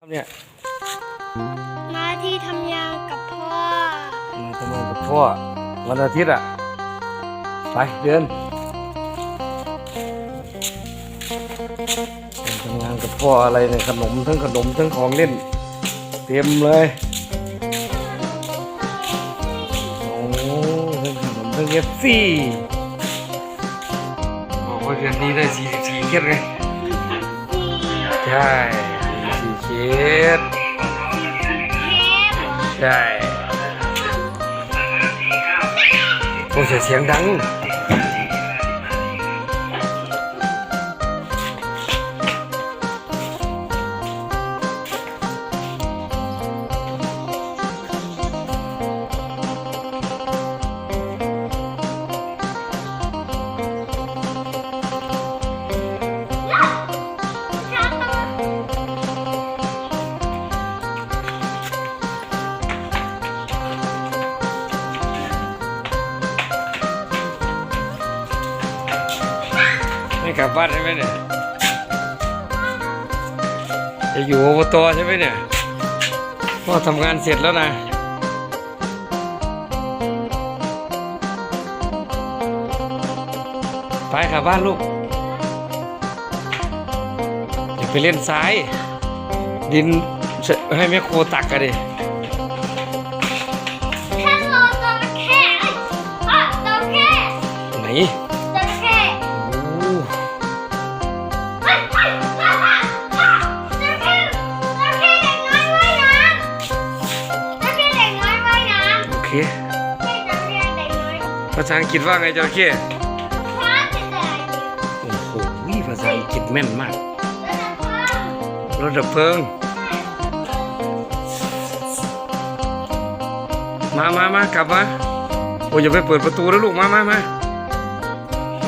ครับเนี่ยมาที่ทำยางกับพ่อ มาทำงานกับพ่อวันอาทิตย์อะ ไปเดินไปทำงานกับพ่ออะไรเนี่ยขนมทั้งขนมทั้งของเล่น เต็มเลยโอ้ทั้งขนมทั้งเอฟซีบอกว่าเดือนนี้ได้44เคสเลยใช่ 44เคสใช่โอ้เสียงดัง กลับบ้านใช่ไหมเนี่ย จะอยู่อบตใช่ไหมเนี่ยพ่อทำงานเสร็จแล้วนะไปกลับบ้านลูกอย่าไปเล่นซ้าย ดินให้แม่โคตักกันดิแค่รอจระเข้อะจระเข้ไหน เคำให้จระเข้เด็กน้อยภาษาอังกฤษว่าไงจระเข้คว้าเป็นอะไรโอ้โหภาษาอังกฤษแม่นมากแล้วจะคว้ารถดับเพลิง มามามากลับมา โอ้ยอย่าไปเปิดประตูนะลูก มามามา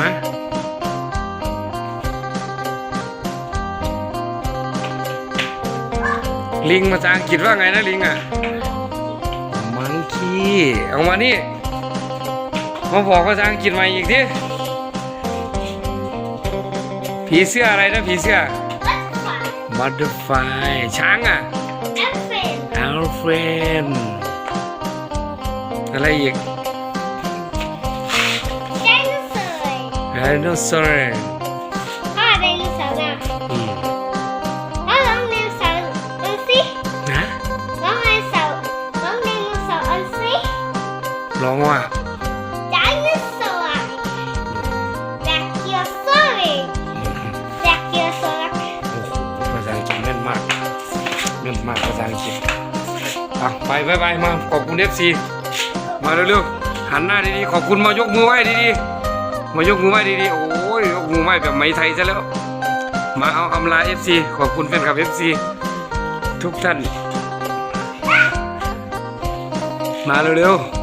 มาลิงภาษาอังกฤษว่าไงนะลิงอะ มังคีเอามานี่มาบอกภาษาอังกฤษใหม่อีกทีผีเสื้ออะไรนะผีเสื้อบัตเตอร์ไฟช้างอะแอปเปิลอัลเฟรนอะไรอีกไดโนเสาร์ไดโนเสาร์ แม่นมากภาษาอังกฤษอะไปไปไปมาขอบคุณเอฟซีมาเร็วๆหันหน้าดีๆขอบคุณมายกมือไหว้ดีๆมายกมือไหว้ดีๆโอ้ยยกมือไหว้แบบไหมไทยซะแล้ว มาเอาอำลาเอฟซีขอบคุณแฟนคลับเอฟซีทุกท่านมาเร็วๆ